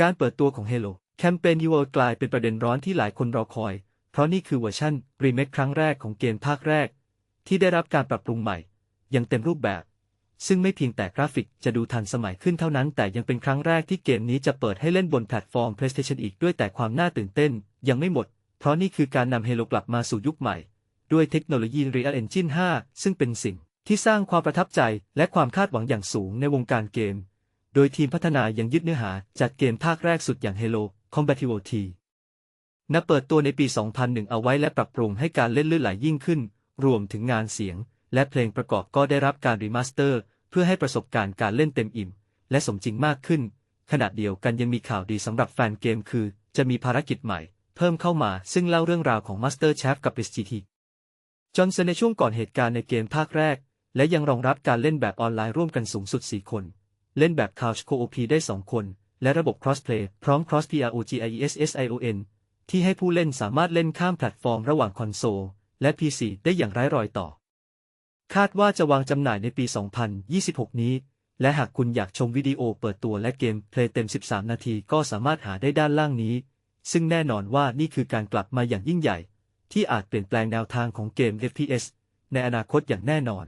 การเปิดตัวของ Halo แคมเปญ u กลายเป็นประเด็นร้อนที่หลายคนรอคอย เพราะนี่คือเวอร์ชั่นรีเมคครั้งแรกของเกมภาคแรก ที่ได้รับการปรับปรุงใหม่ อย่างเต็มรูปแบบ ซึ่งไม่เพียงแต่กราฟิกจะดูทันสมัยขึ้นเท่านั้น แต่ยังเป็นครั้งแรกที่เกมนี้จะเปิดให้เล่นบนแพลตฟอร์ม PlayStation อีกด้วยแต่ความน่าตื่นเต้น ยังไม่หมด เพราะนี่คือการนำ Halo กลับมาสู่ยุคใหม่ ด้วยเทคโนโลยี Real Engine 5 ซึ่งเป็นสิ่งที่สร้างความประทับใจและความคาดหวังอย่างสูงในวงการเกม โดยทีมพัฒนายังยึดเนื้อหาจากเกมภาคแรกสุดอย่าง Halo Compatibility นับเปิดตัวในปี 2001 เอาไว้และปรับปรุงให้การเล่นลื่นไหลยิ่งขึ้น รวมถึงงานเสียง และเพลงประกอบก็ได้รับการรีมาสเตอร์ เพื่อให้ประสบการณ์การเล่นเต็มอิ่ม และสมจริงมากขึ้น ขณะเดียวกันยังมีข่าวดีสำหรับแฟนเกมคือ จะมีภารกิจใหม่ เพิ่มเข้ามาซึ่งเล่าเรื่องราวของ Master Chef กับ SGT จอห์นสันในช่วงก่อนเหตุการณ์ในเกมภาคแรก และยังรองรับการเล่นแบบออนไลน์ร่วมกันสูงสุด 4 คน เล่นแบบ Couch Co-op ได้ 2 คน และระบบ Crossplay พร้อม Cross PROGIESSION ที่ให้ผู้เล่นสามารถเล่นข้ามแพลตฟอร์มระหว่างคอนโซล และ PC ได้อย่างไร้รอยต่อ คาดว่าจะวางจำหน่ายในปี 2026 นี้ และหากคุณอยากชมวิดีโอเปิดตัวและเกมเพลย์เต็ม 13 นาทีก็สามารถหาได้ด้านล่างนี้ ซึ่งแน่นอนว่านี่คือการกลับมาอย่างยิ่งใหญ่ ที่อาจเปลี่ยนแปลงแนวทางของเกม FPS ในอนาคตอย่างแน่นอน